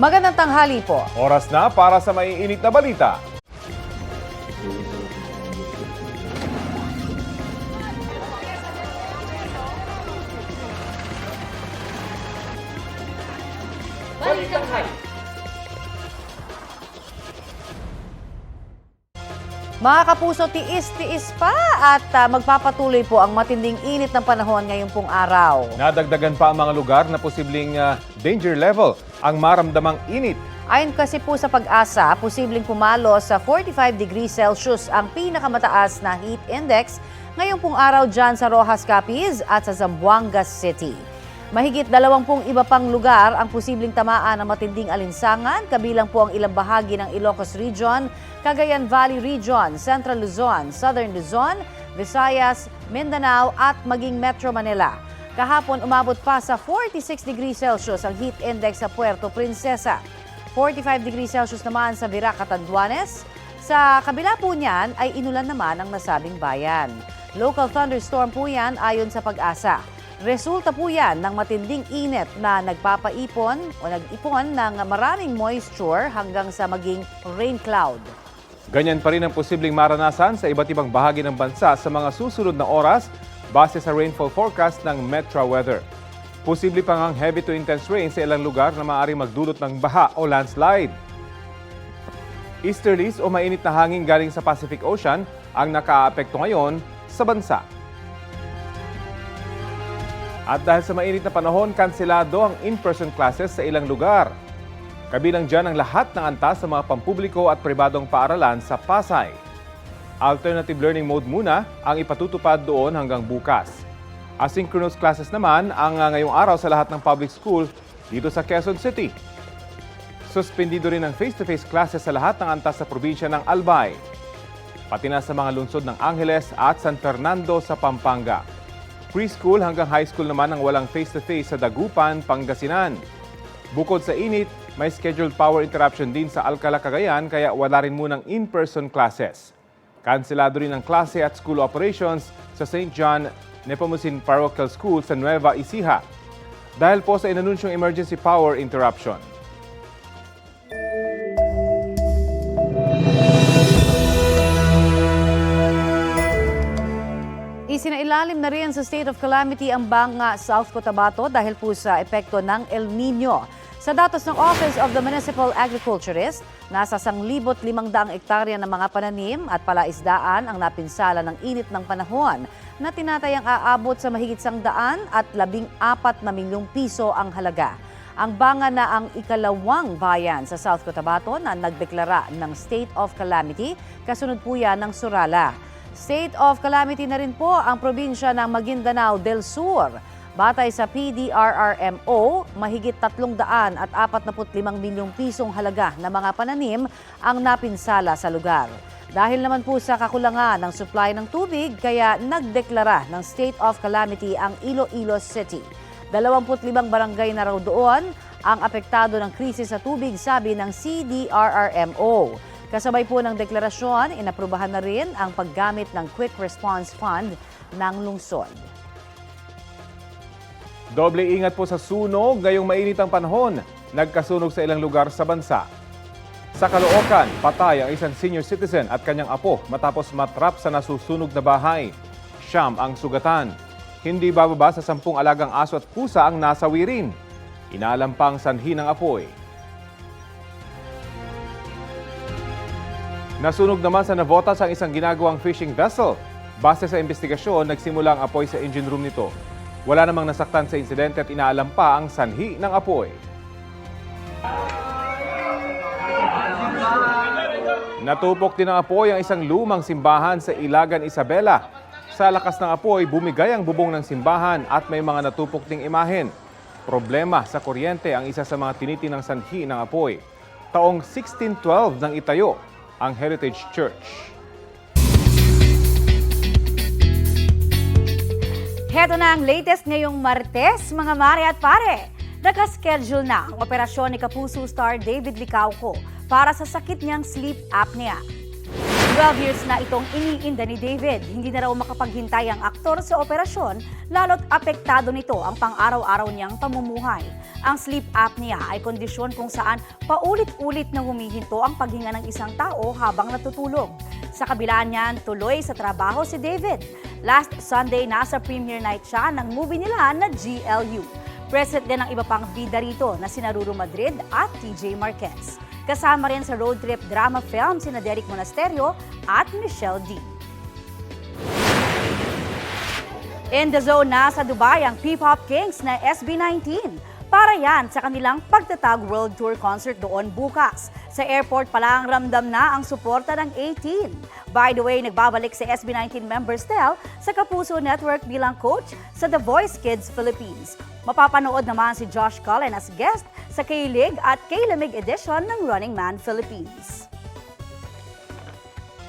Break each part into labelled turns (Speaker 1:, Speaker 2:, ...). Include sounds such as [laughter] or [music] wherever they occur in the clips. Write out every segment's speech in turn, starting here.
Speaker 1: Magandang tanghali po.
Speaker 2: Oras na para sa maiinit na balita.
Speaker 1: Mga kapuso, tiis-tiis pa at ah, magpapatuloy po ang matinding init ng panahon ngayong pong araw.
Speaker 2: Nadagdagan pa ang mga lugar na posibleng ah, danger level ang maramdamang init.
Speaker 1: Ayon kasi po sa pag-asa, posibleng pumalo sa 45 degrees Celsius ang pinakamataas na heat index ngayong pong araw dyan sa Rojas Capiz at sa Zamboanga City. Mahigit dalawampung iba pang lugar ang posibleng tamaan ng matinding alinsangan, kabilang po ang ilang bahagi ng Ilocos Region, Cagayan Valley Region, Central Luzon, Southern Luzon, Visayas, Mindanao at maging Metro Manila. Kahapon umabot pa sa 46 degrees Celsius ang heat index sa Puerto Princesa. 45 degrees Celsius naman sa Virac, Catanduanes. Sa kabila po niyan ay inulan naman ang nasabing bayan. Local thunderstorm po yan ayon sa pag-asa. Resulta po yan ng matinding init na nagpapaipon o nag-ipon ng maraming moisture hanggang sa maging rain cloud.
Speaker 2: Ganyan pa rin ang posibleng maranasan sa iba't ibang bahagi ng bansa sa mga susunod na oras base sa rainfall forecast ng Metra Weather. Posible pang ang heavy to intense rain sa ilang lugar na maaaring magdulot ng baha o landslide. Easterlies o mainit na hangin galing sa Pacific Ocean ang nakaapekto ngayon sa bansa. At dahil sa mainit na panahon, kanselado ang in-person classes sa ilang lugar. Kabilang dyan ang lahat ng antas sa mga pampubliko at pribadong paaralan sa Pasay. Alternative learning mode muna ang ipatutupad doon hanggang bukas. Asynchronous classes naman ang ah, ngayong araw sa lahat ng public school dito sa Quezon City. Suspendido rin ang face-to-face classes sa lahat ng antas sa probinsya ng Albay. Pati na sa mga lungsod ng Angeles at San Fernando sa Pampanga. Preschool hanggang high school naman ang walang face-to-face sa Dagupan, Pangasinan. Bukod sa init, may scheduled power interruption din sa Alcala, Cagayan kaya wala rin munang in-person classes. Kanselado rin ang klase at school operations sa St. John Nepomucin Parochial School sa Nueva Ecija dahil po sa inanunsyong emergency power interruption.
Speaker 1: Isinailalim na rin sa state of calamity ang Banga South Cotabato dahil po sa epekto ng El Nino. Sa datos ng Office of the Municipal Agriculturist, nasa 1,500 ektarya ng mga pananim at palaisdaan ang napinsala ng init ng panahon na tinatayang aabot sa mahigit sang daan at labing apat na milyong piso ang halaga. Ang banga na ang ikalawang bayan sa South Cotabato na nagdeklara ng state of calamity, kasunod po yan ng Surala. State of calamity na rin po ang probinsya ng Maguindanao del Sur. Batay sa PDRRMO, mahigit 300 at 45 milyong pisong halaga na mga pananim ang napinsala sa lugar. Dahil naman po sa kakulangan ng supply ng tubig, kaya nagdeklara ng state of calamity ang Iloilo City. 25 barangay na raw doon ang apektado ng krisis sa tubig, sabi ng CDRRMO. Kasabay po ng deklarasyon, inaprubahan na rin ang paggamit ng Quick Response Fund ng lungsod.
Speaker 2: Doble ingat po sa sunog ngayong mainit ang panahon. Nagkasunog sa ilang lugar sa bansa. Sa Caloocan, patay ang isang senior citizen at kanyang apo matapos matrap sa nasusunog na bahay. Siyam ang sugatan. Hindi bababa sa sampung alagang aso at pusa ang nasawi rin. Inaalam pang sanhi ng apoy. Nasunog naman sa Navotas ang isang ginagawang fishing vessel. Base sa investigasyon, nagsimula ang apoy sa engine room nito. Wala namang nasaktan sa insidente at inaalam pa ang sanhi ng apoy. Natupok din ng apoy ang isang lumang simbahan sa Ilagan, Isabela. Sa lakas ng apoy, bumigay ang bubong ng simbahan at may mga natupok ding imahen. Problema sa kuryente ang isa sa mga tinitinang sanhi ng apoy. Taong 1612 nang itayo ang Heritage Church.
Speaker 3: Heto na ang latest ngayong Martes, mga mare at pare. Nakaschedule na ang operasyon ni Kapuso star David Licauco para sa sakit niyang sleep apnea. 12 years na itong iniinda ni David. Hindi na raw makapaghintay ang aktor sa operasyon, lalo't apektado nito ang pang-araw-araw niyang pamumuhay. Ang sleep apnea ay kondisyon kung saan paulit-ulit na humihinto ang paghinga ng isang tao habang natutulog. Sa kabila niyan, tuloy sa trabaho si David. Last Sunday, nasa premiere night siya ng movie nila na GLU. Present din ang iba pang bida rito na sina Ruru Madrid at TJ Marquez. Kasama rin sa road trip drama film sina Derek Monasterio at Michelle D. In the zone na sa Dubai ang P-Pop Kings na SB19. Para yan sa kanilang pagtatag World Tour concert doon bukas. Sa airport pa lang ramdam na ang suporta ng 18. By the way, nagbabalik si SB19 member Stel sa Kapuso Network bilang coach sa The Voice Kids Philippines. Mapapanood naman si Josh Cullen as guest sa K-League at K-Lamig edition ng Running Man Philippines.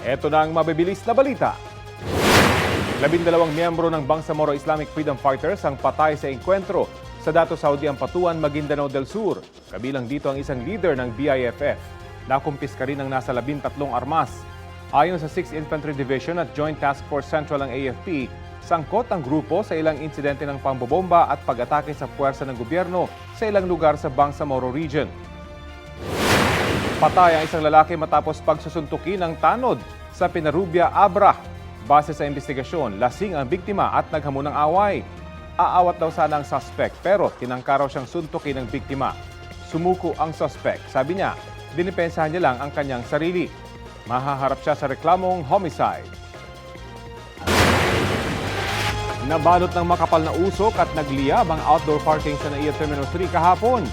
Speaker 2: Ito na ang mabibilis na balita. Labindalawang miyembro ng Bangsamoro Islamic Freedom Fighters ang patay sa enkwentro sa Dato Saudi Ampatuan, Maguindanao del Sur. Kabilang dito ang isang leader ng BIFF. Nakumpis ka rin ang nasa labintatlong armas. Ayon sa 6th Infantry Division at Joint Task Force Central ng AFP, sangkot ang grupo sa ilang insidente ng pambobomba at pag-atake sa puwersa ng gobyerno sa ilang lugar sa Bangsamoro Region. Patay ang isang lalaki matapos pagsusuntukin ng tanod sa Pinarubia, Abra. Base sa investigasyon, lasing ang biktima at naghamon ng away. Aawat daw sana ang suspect pero tinangka raw siyang suntukin ng biktima. Sumuko ang suspect. Sabi niya, dinipensahan niya lang ang kanyang sarili. Mahaharap siya sa reklamong homicide. Nabalot ng makapal na usok at nagliyab ang outdoor parking sa NAIA Terminal 3 kahapon.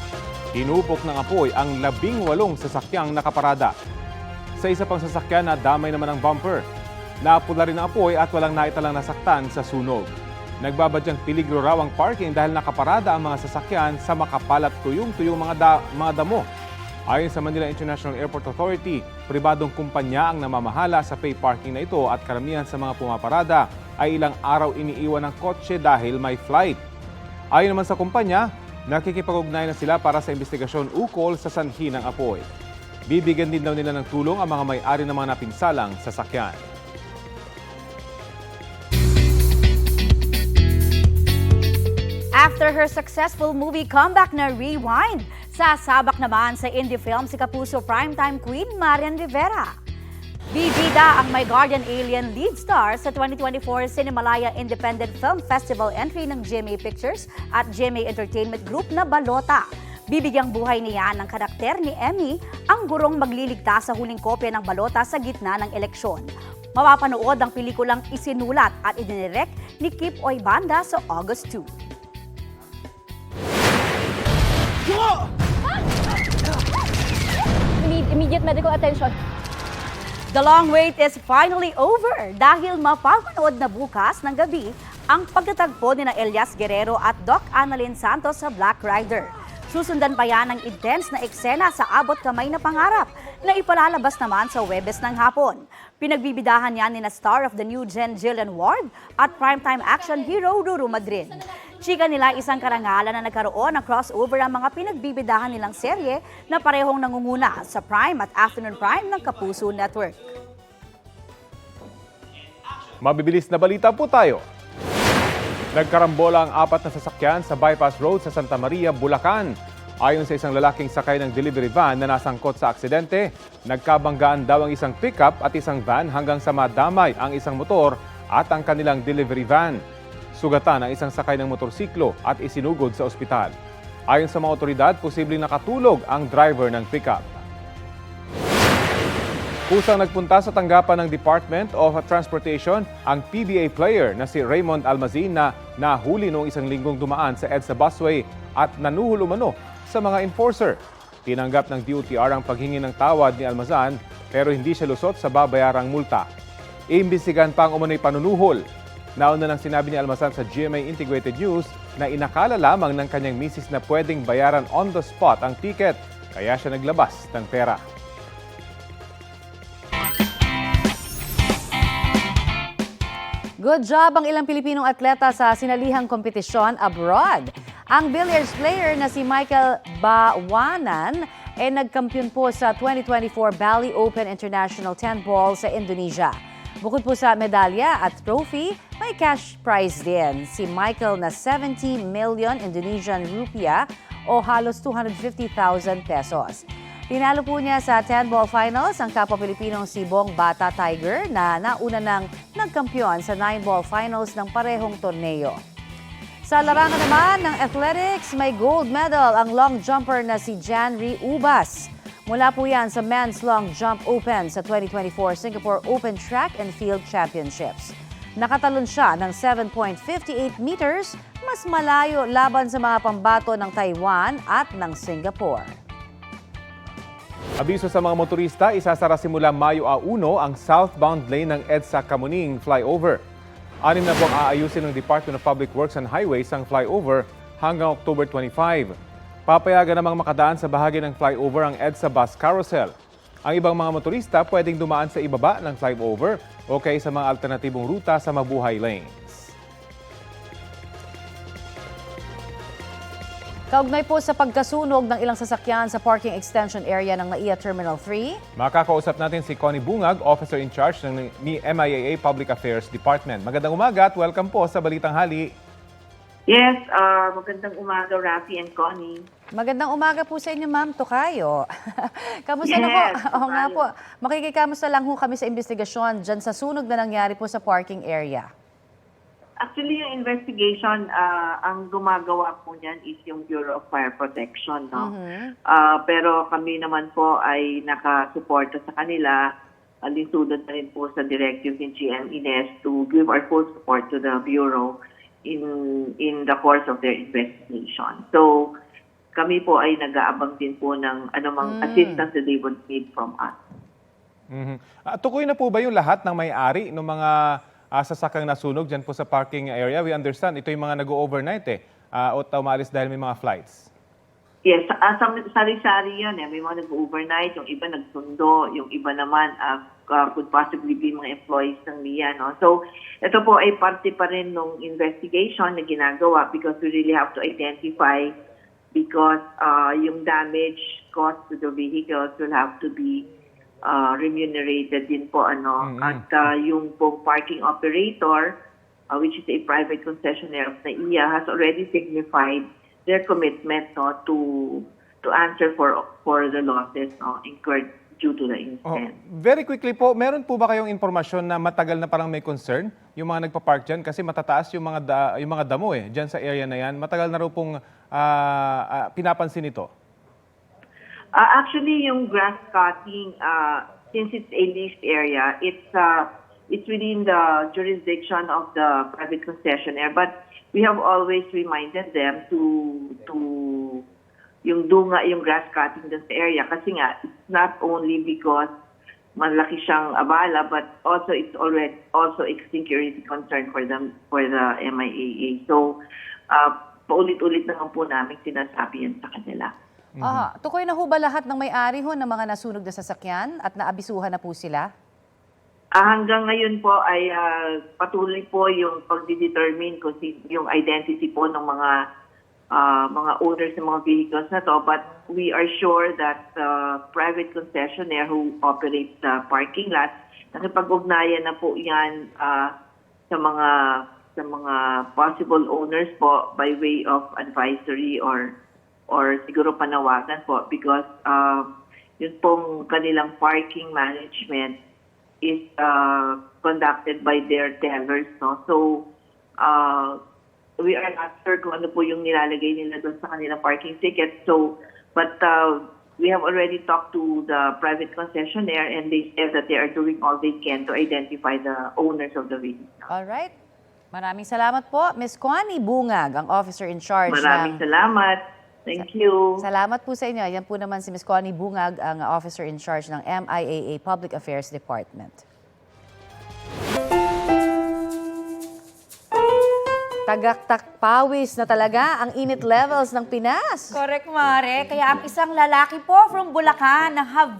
Speaker 2: Tinupok ng apoy ang labing walong sasakyang nakaparada. Sa isa pang sasakyan na damay naman ang bumper. Napula rin ang apoy at walang naitalang nasaktan sa sunog. Nagbabadyang peligro raw ang parking dahil nakaparada ang mga sasakyan sa makapal at tuyong-tuyong mga, da- mga damo. Ayon sa Manila International Airport Authority, pribadong kumpanya ang namamahala sa pay parking na ito at karamihan sa mga pumaparada ay ilang araw iniiwan ng kotse dahil may flight. Ayon naman sa kumpanya, nakikipag-ugnay na sila para sa investigasyon ukol sa sanhi ng apoy. Bibigyan din daw nila ng tulong ang mga may-ari ng mga napinsalang sasakyan.
Speaker 3: After her successful movie comeback na Rewind, sasabak naman sa indie film si Kapuso primetime queen Marian Rivera. Bibida ang My Guardian Alien lead star sa 2024 Cinemalaya Independent Film Festival entry ng GMA Pictures at GMA Entertainment Group na Balota. Bibigyang buhay niya ng karakter ni Emmy ang gurong magliligtas sa huling kopya ng balota sa gitna ng eleksyon. Mapapanood ang pelikulang isinulat at idinirect ni Kip Oybanda sa August 2.
Speaker 4: We need immediate medical attention.
Speaker 3: The long wait is finally over dahil mapapanood na bukas ng gabi ang pagtatagpo ni na Elias Guerrero at Doc Annalyn Santos sa Black Rider. Susundan pa yan ng intense na eksena sa abot kamay na pangarap na ipalalabas naman sa Webes ng hapon. Pinagbibidahan yan ni na star of the new gen Jillian Ward at primetime action hero Ruru Madrid. Chika nila isang karangalan na nagkaroon ng crossover ang mga pinagbibidahan nilang serye na parehong nangunguna sa Prime at Afternoon Prime ng Kapuso Network.
Speaker 2: Mabibilis na balita po tayo. Nagkarambola ang apat na sasakyan sa bypass road sa Santa Maria, Bulacan. Ayon sa isang lalaking sakay ng delivery van na nasangkot sa aksidente, nagkabanggaan daw ang isang pickup at isang van hanggang sa madamay ang isang motor at ang kanilang delivery van. Sugatan ang isang sakay ng motorsiklo at isinugod sa ospital. Ayon sa mga otoridad, posibleng nakatulog ang driver ng pickup. Kusang nagpunta sa tanggapan ng Department of Transportation ang PBA player na si Raymond Almazin na nahuli noong isang linggong dumaan sa EDSA busway at nanuhul umano sa mga enforcer. Tinanggap ng DOTR ang paghingi ng tawad ni Almazan pero hindi siya lusot sa babayarang multa. Iimbestigan pa ang umano'y panunuhol. Nauna nang sinabi ni Almazan sa GMA Integrated News na inakala lamang ng kanyang misis na pwedeng bayaran on the spot ang ticket kaya siya naglabas ng pera.
Speaker 1: Good job ang ilang Pilipinong atleta sa sinalihang kompetisyon abroad. Ang billiards player na si Michael Bawanan eh nagkampiyon po sa 2024 Bali Open International 10 Ball sa Indonesia. Bukod po sa medalya at trophy, may cash prize din si Michael na 70 million Indonesian rupiah o halos 250,000 pesos. Tinalo po niya sa 10-ball finals ang kapwa Pilipinong si Bong Bata Tiger na nauna ng nagkampiyon sa 9-ball finals ng parehong torneo. Sa larangan naman ng athletics, may gold medal ang long jumper na si Janry Ubas. Mula po yan sa Men's Long Jump Open sa 2024 Singapore Open Track and Field Championships. Nakatalon siya ng 7.58 meters, mas malayo laban sa mga pambato ng Taiwan at ng Singapore.
Speaker 2: Abiso sa mga motorista, isasara simula Mayo a 1 ang southbound lane ng EDSA Kamuning flyover. Anim na buwang aayusin ng Department of Public Works and Highways ang flyover hanggang October 25. Papayagan namang makadaan sa bahagi ng flyover ang EDSA Bus Carousel. Ang ibang mga motorista pwedeng dumaan sa ibaba ng flyover o kaya sa mga alternatibong ruta sa mabuhay lanes.
Speaker 1: Kaugnay po sa pagkasunog ng ilang sasakyan sa parking extension area ng NAIA Terminal 3,
Speaker 2: Makakausap natin si Connie Bungag, Officer in Charge ng ni MIAA Public Affairs Department. Magandang umaga at welcome po sa Balitang Hali.
Speaker 4: Yes, uh, magandang umaga, Rafi and Connie.
Speaker 1: Magandang umaga po sa inyo, Ma'am Tokayo. [laughs] Kamusta na
Speaker 4: Yes,
Speaker 1: po? Oo nga po. Makikikamusta lang ho kami sa investigasyon dyan sa sunog na nangyari po sa parking area.
Speaker 4: Actually, yung investigation, uh, ang gumagawa po niyan is yung Bureau of Fire Protection. No? Uh, pero kami naman po ay nakasuporta sa kanila. Alinsunod na rin po sa directive ni GM Ines to give our full support to the Bureau in in the course of their investigation. So, kami po ay nag-aabang din po ng anumang assistance that they would need from us.
Speaker 2: Mhm. Ah, tukoy na po ba yung lahat ng may-ari ng mga ah, sasakang nasunog dyan po sa parking area? We understand, ito yung mga nag-overnight eh. Uh, o umalis dahil may mga flights.
Speaker 4: Yes, uh, sari-sari yan. Eh. May mga nag-overnight, yung iba nagsundo, yung iba naman uh, uh, could possibly be mga employees ng NIA. No? So, ito po ay parte pa rin ng investigation na ginagawa because we really have to identify because uh, yung damage caused to the vehicles will have to be uh, remunerated din po. ano At uh, yung po parking operator, uh, which is a private concessionaire of NAIA, has already signified their commitment no, to to answer for for the losses no, incurred due to the
Speaker 2: Oh,
Speaker 4: incident.
Speaker 2: very quickly po, meron po ba kayong impormasyon na matagal na parang may concern yung mga nagpa-park dyan? Kasi matataas yung mga, da- yung mga damo eh, dyan sa area na yan. Matagal na raw pong ah, ah, pinapansin ito.
Speaker 4: Uh, actually, yung grass cutting, uh, since it's a leased area, it's uh, it's within the jurisdiction of the private concessionaire. But we have always reminded them to to yung dunga, yung grass cutting dun sa area. Kasi nga, it's not only because malaki siyang abala, but also it's already also a security concern for them for the MIAA. So, uh, paulit-ulit naman po namin sinasabi yan sa kanila.
Speaker 1: Aha, tukoy na ho ba lahat ng may-ari ho ng mga nasunog na sasakyan at naabisuhan na po sila?
Speaker 4: Ah, hanggang ngayon po ay ah, patuloy po yung pagdidetermine kung si, yung identity po ng mga ah, mga owners ng mga vehicles na to. But we are sure that the private concessionaire who operates the parking lot, nakipag-ugnayan na po yan ah, sa mga sa mga possible owners po by way of advisory or or siguro panawagan po because um, yun pong kanilang parking management is uh, conducted by their tellers. No? So, uh, we are not sure kung ano po yung nilalagay nila doon sa kanilang parking ticket. So, but uh, we have already talked to the private concessionaire and they said that they are doing all they can to identify the owners of the vehicle.
Speaker 1: Alright. Maraming salamat po. Miss Connie Bungag, ang officer in charge
Speaker 4: Maraming
Speaker 1: ng...
Speaker 4: salamat. Thank you.
Speaker 1: Salamat po sa inyo. Yan po naman si Miss Connie Bungag, ang officer in charge ng MIAA Public Affairs Department. Tagaktak pawis na talaga ang init levels ng Pinas.
Speaker 3: Correct, Mare. Kaya ang isang lalaki po from Bulacan na have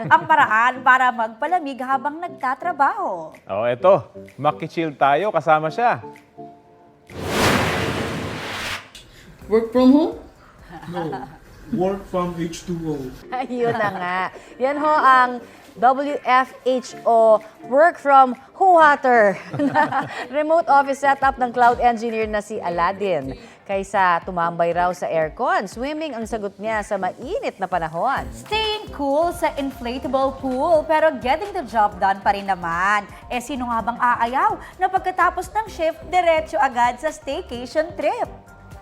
Speaker 3: ang paraan para magpalamig habang nagtatrabaho.
Speaker 2: Oh, eto, makichill tayo, kasama siya.
Speaker 5: Work from home? No. work from H2O. [laughs]
Speaker 1: Ayun na nga. Yan ho ang WFHO Work from Huwater na [laughs] remote office setup ng cloud engineer na si Aladdin. Kaysa tumambay raw sa aircon, swimming ang sagot niya sa mainit na panahon.
Speaker 3: Staying cool sa inflatable pool pero getting the job done pa rin naman. Eh sino nga bang aayaw na pagkatapos ng shift, diretso agad sa staycation trip?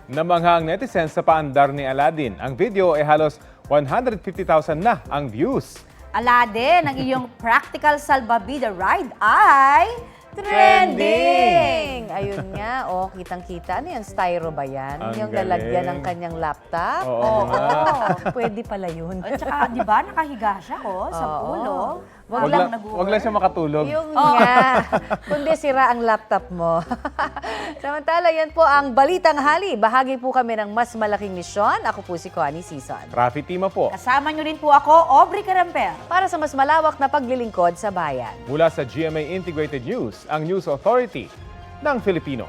Speaker 2: Namangha ang netizens sa paandar ni Aladdin. Ang video ay halos 150,000 na ang views.
Speaker 3: Aladdin, ang iyong practical salbabida ride ay trending!
Speaker 1: Ayun nga, oh, kitang-kita. Ano yan? Styro ba yan?
Speaker 2: Ang
Speaker 1: yung lalagyan ng
Speaker 2: galing.
Speaker 1: kanyang laptop?
Speaker 2: Oo nga.
Speaker 1: Pwede pala yun.
Speaker 3: At saka, di ba, nakahiga siya oh, sa
Speaker 1: Oo.
Speaker 3: pool. Oh.
Speaker 2: Wag
Speaker 3: Walang
Speaker 2: lang,
Speaker 3: nag-work.
Speaker 2: wag lang siya makatulog.
Speaker 1: Yung nga, [laughs] kundi sira ang laptop mo. [laughs] Samantala, yan po ang Balitang Hali. Bahagi po kami ng mas malaking misyon. Ako po si Connie Season.
Speaker 2: Rafi Tima po.
Speaker 3: Kasama niyo rin po ako, Aubrey Caramper.
Speaker 1: Para sa mas malawak na paglilingkod sa bayan.
Speaker 2: Mula sa GMA Integrated News, ang News Authority ng Filipino.